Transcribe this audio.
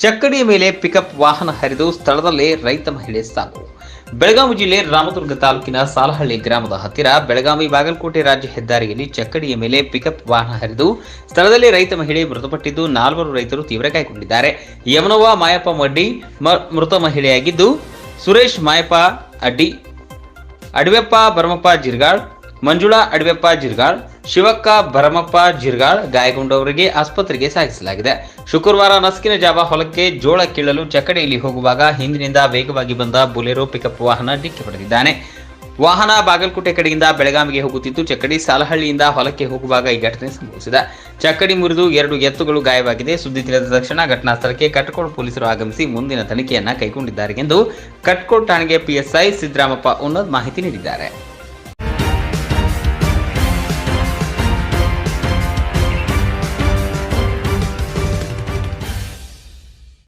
ಚಕ್ಕಡಿಯ ಮೇಲೆ ಪಿಕಪ್ ವಾಹನ ಹರಿದು ಸ್ಥಳದಲ್ಲೇ ರೈತ ಮಹಿಳೆ ಸಾವು ಬೆಳಗಾವಿ ಜಿಲ್ಲೆ ರಾಮದುರ್ಗ ತಾಲೂಕಿನ ಸಾಲಹಳ್ಳಿ ಗ್ರಾಮದ ಹತ್ತಿರ ಬೆಳಗಾವಿ ಬಾಗಲಕೋಟೆ ರಾಜ್ಯ ಹೆದ್ದಾರಿಯಲ್ಲಿ ಚಕ್ಕಡಿಯ ಮೇಲೆ ಪಿಕಪ್ ವಾಹನ ಹರಿದು ಸ್ಥಳದಲ್ಲಿ ರೈತ ಮಹಿಳೆ ಮೃತಪಟ್ಟಿದ್ದು ನಾಲ್ವರು ರೈತರು ತೀವ್ರ ಕೈಗೊಂಡಿದ್ದಾರೆ ಯಮನವ ಮಾಯಪ್ಪ ಮಡ್ಡಿ ಮೃತ ಮಹಿಳೆಯಾಗಿದ್ದು ಸುರೇಶ್ ಮಾಯಪ್ಪ ಅಡ್ಡಿ, ಅಡವೆಪ್ಪ ಭರಮಪ್ಪ ಜಿರ್ಗಾಳ್ ಮಂಜುಳಾ ಅಡವೆಪ್ಪ ಜಿರ್ಗಾಳ್, ಶಿವಕ್ಕ ಭರಮಪ್ಪ ಜಿರ್ಗಾಳ್, ಗಾಯಗೊಂಡವರಿಗೆ ಆಸ್ಪತ್ರೆಗೆ ಸಾಗಿಸಲಾಗಿದೆ. ಶುಕ್ರವಾರ ನಸುಕಿನ ಜಾವ ಹೊಲಕ್ಕೆ ಜೋಳ ಕೀಳಲು ಚಕಡೆಯಲ್ಲಿ ಹೋಗುವಾಗ ಹಿಂದಿನಿಂದ ವೇಗವಾಗಿ ಬಂದ ಬುಲೆರೋ ಪಿಕಪ್ ವಾಹನ ಡಿಕ್ಕಿ ಹೊಡೆದಿದ್ದಾನೆ. ವಾಹನ ಬಾಗಲಕೋಟೆ ಕಡೆಯಿಂದ ಬೆಳಗಾವಿಗೆ ಹೋಗುತ್ತಿದ್ದು, ಚಕ್ಕಡಿ ಸಾಲಹಳ್ಳಿಯಿಂದ ಹೊಲಕ್ಕೆ ಹೋಗುವಾಗ ಈ ಘಟನೆ ಸಂಭವಿಸಿದೆ. ಚಕ್ಕಡಿ ಮುರಿದು ಎರಡು ಎತ್ತುಗಳು ಗಾಯವಾಗಿದೆ. ಸುದ್ದಿ ತಿಳಿದ ತಕ್ಷಣ ಘಟನಾ ಸ್ಥಳಕ್ಕೆ ಕಟ್ಕೋಡ್ ಪೊಲೀಸರು ಆಗಮಿಸಿ ಮುಂದಿನ ತನಿಖೆಯನ್ನ ಕೈಗೊಂಡಿದ್ದಾರೆ ಎಂದು ಕಟ್ಕೋಡ್ ಠಾಣೆಗೆ ಪಿಎಸ್ಐ ಸಿದ್ದರಾಮಪ್ಪ ಉನ್ನತ್ ಮಾಹಿತಿ ನೀಡಿದ್ದಾರೆ.